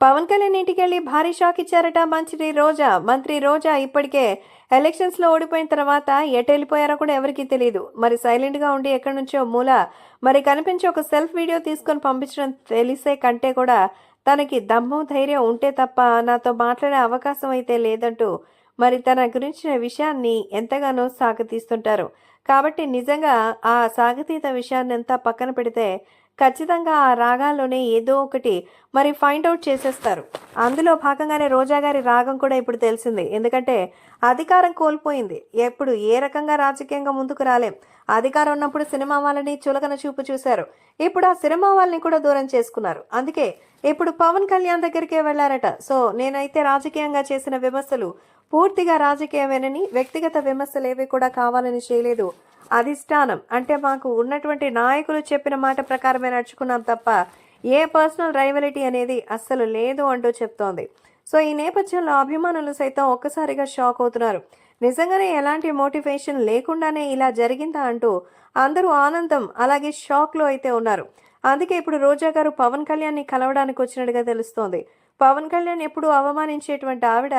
పవన్ కళ్యాణ్ ఇంటికి వెళ్ళి భారీ షాక్ ఇచ్చారట మంత్రి రోజా. మంత్రి రోజా ఇప్పటికే ఎలక్షన్స్లో ఓడిపోయిన తర్వాత ఎటు వెళ్ళిపోయారో కూడా ఎవరికీ తెలియదు మరి సైలెంట్గా ఉండి ఎక్కడి నుంచో మూల మరి కనిపించి ఒక సెల్ఫ్ వీడియో తీసుకొని పంపించడం తెలిసే కంటే కూడా తనకి దమ్ము ధైర్యం ఉంటే తప్ప నాతో మాట్లాడే అవకాశం అయితే లేదంటూ మరి తన గురించిన విషయాన్ని ఎంతగానో సాగతీస్తుంటారు కాబట్టి నిజంగా ఆ సాగతీత విషయాన్ని అంతా పక్కన పెడితే ఖచ్చితంగా ఆ రాగాల్లోనే ఏదో ఒకటి మరి ఫైండ్ అవుట్ చేసేస్తారు. అందులో భాగంగానే రోజా గారి రాగం కూడా ఇప్పుడు తెలిసింది. ఎందుకంటే అధికారం కోల్పోయింది. ఎప్పుడు ఏ రకంగా రాజకీయంగా ముందుకు రాలేం. అధికారం ఉన్నప్పుడు సినిమా వాళ్ళని చులకన చూపు చూశారు. ఇప్పుడు ఆ సినిమా వాళ్ళని కూడా దూరం చేసుకున్నారు. అందుకే ఇప్పుడు పవన్ కళ్యాణ్ దగ్గరికే వెళ్ళారట సో నేనైతే రాజకీయంగా చేసిన విమర్శలు పూర్తిగా రాజకీయమేనని వ్యక్తిగత విమర్శలు ఏవి కూడా కావాలని చేయలేదు. అధిష్టానం. అంటే మాకు ఉన్నటువంటి నాయకులు చెప్పిన మాట ప్రకారమే నడుచుకున్నాం తప్ప ఏ పర్సనల్ రైవలిటీ అనేది అస్సలు లేదు అంటూ చెప్తోంది. సో ఈ నేపథ్యంలో అభిమానులు సైతం ఒక్కసారిగా షాక్ అవుతున్నారు. నిజంగానే ఎలాంటి మోటివేషన్ లేకుండానే ఇలా జరిగిందా అంటూ అందరూ ఆనందం అలాగే షాక్లో అయితే ఉన్నారు. అందుకే ఇప్పుడు రోజా గారు పవన్ కళ్యాణ్ని కలవడానికి వచ్చినట్టుగా తెలుస్తోంది. పవన్ కళ్యాణ్ ఎప్పుడు అవమానించేటువంటి ఆవిడ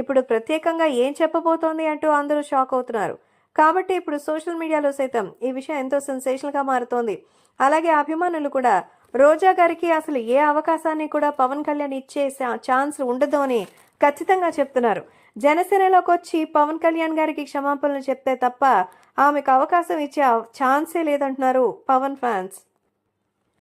ఇప్పుడు ప్రత్యేకంగా ఏం చెప్పబోతోంది అంటూ అందరూ షాక్ అవుతున్నారు. కాబట్టి ఇప్పుడు సోషల్ మీడియాలో సైతం ఈ విషయం ఎంతో సెన్సేషనల్గా మారుతోంది. అలాగే అభిమానులు కూడా రోజా గారికి అసలు ఏ అవకాశాన్ని కూడా పవన్ కళ్యాణ్ ఇచ్చే ఛాన్స్ ఉండదు అని ఖచ్చితంగా చెప్తున్నారు. జనసేనలోకి వచ్చి పవన్ కళ్యాణ్ గారికి క్షమాపణలు చెప్తే తప్ప ఆమెకు అవకాశం ఇచ్చే ఛాన్సే లేదంటున్నారు పవన్ ఫ్యాన్స్.